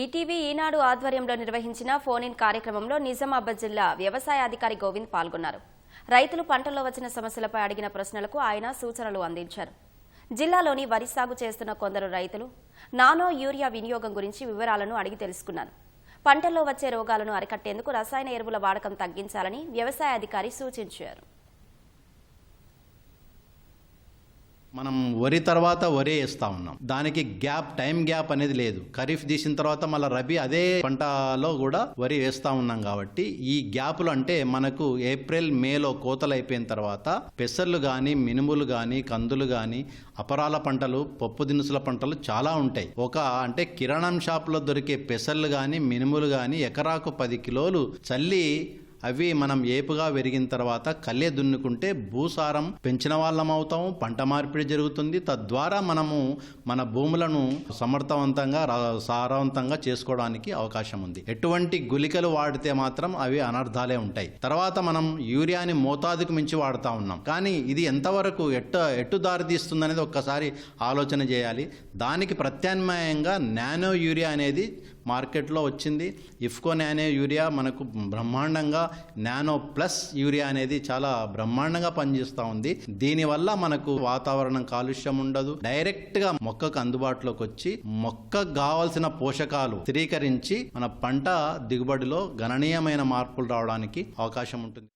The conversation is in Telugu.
ఈటీవీ ఈనాడు ఆధ్వర్యంలో నిర్వహించిన ఫోన్ ఇన్ కార్యక్రమంలో నిజామాబాద్ జిల్లా వ్యవసాయ అధికారి గోవింద్ పాల్గొన్నారు. రైతులు పంటల్లో వచ్చిన సమస్యలపై అడిగిన ప్రశ్నలకు ఆయన సూచనలు అందించారు. జిల్లాలోని వరి సాగు చేస్తున్న కొందరు రైతులు నానో యూరియా వినియోగం గురించి వివరాలను అడిగి తెలుసుకున్నారు. పంటల్లో వచ్చే రోగాలను అరికట్టేందుకు రసాయన ఎరువుల వాడకం తగ్గించాలని వ్యవసాయ అధికారి సూచించారు. మనం వరి తర్వాత వరే వేస్తా ఉన్నాం. దానికి గ్యాప్ టైం గ్యాప్ అనేది లేదు. ఖరీఫ్ తీసిన తర్వాత మళ్ళీ రబీ అదే పంటలో కూడా వరి వేస్తా ఉన్నాం కాబట్టి ఈ గ్యాప్లు అంటే మనకు ఏప్రిల్ మేలో కోతలు అయిపోయిన తర్వాత పెసర్లు కానీ మినుములు కానీ కందులు కానీ అపరాల పంటలు పప్పు దినుసుల పంటలు చాలా ఉంటాయి. ఒక అంటే కిరాణం షాప్లో దొరికే పెసర్లు కానీ మినుములు కానీ ఎకరాకు పది కిలోలు చల్లి అవి మనం ఏపుగా పెరిగిన తర్వాత కళ్ళే దున్నుకుంటే భూసారం పెంచిన వాళ్ళం అవుతాము పంట మార్పిడి జరుగుతుంది. తద్వారా మనము మన భూములను సమర్థవంతంగా సారవంతంగా చేసుకోవడానికి అవకాశం ఉంది. ఎటువంటి గుళికలు వాడితే మాత్రం అవి అనర్థాలే ఉంటాయి. తర్వాత మనం యూరియాని మోతాదుకు మించి వాడుతూ ఉన్నాం. కానీ ఇది ఎంతవరకు ఎట్ట ఎట్టు దారి ఒక్కసారి ఆలోచన చేయాలి. దానికి ప్రత్యామ్నాయంగా నానో యూరియా అనేది మార్కెట్లో వచ్చింది. ఇఫ్కో నానో యూరియా మనకు బ్రహ్మాండంగా నానో ప్లస్ యూరియా అనేది చాలా బ్రహ్మాండంగా పనిచేస్తూ ఉంది. దీనివల్ల మనకు వాతావరణం కాలుష్యం ఉండదు. డైరెక్ట్గా మొక్కకు అందుబాటులోకి వచ్చి మొక్కకు కావాల్సిన పోషకాలు స్థిరీకరించి మన పంట దిగుబడిలో గణనీయమైన మార్పులు రావడానికి అవకాశం ఉంటుంది.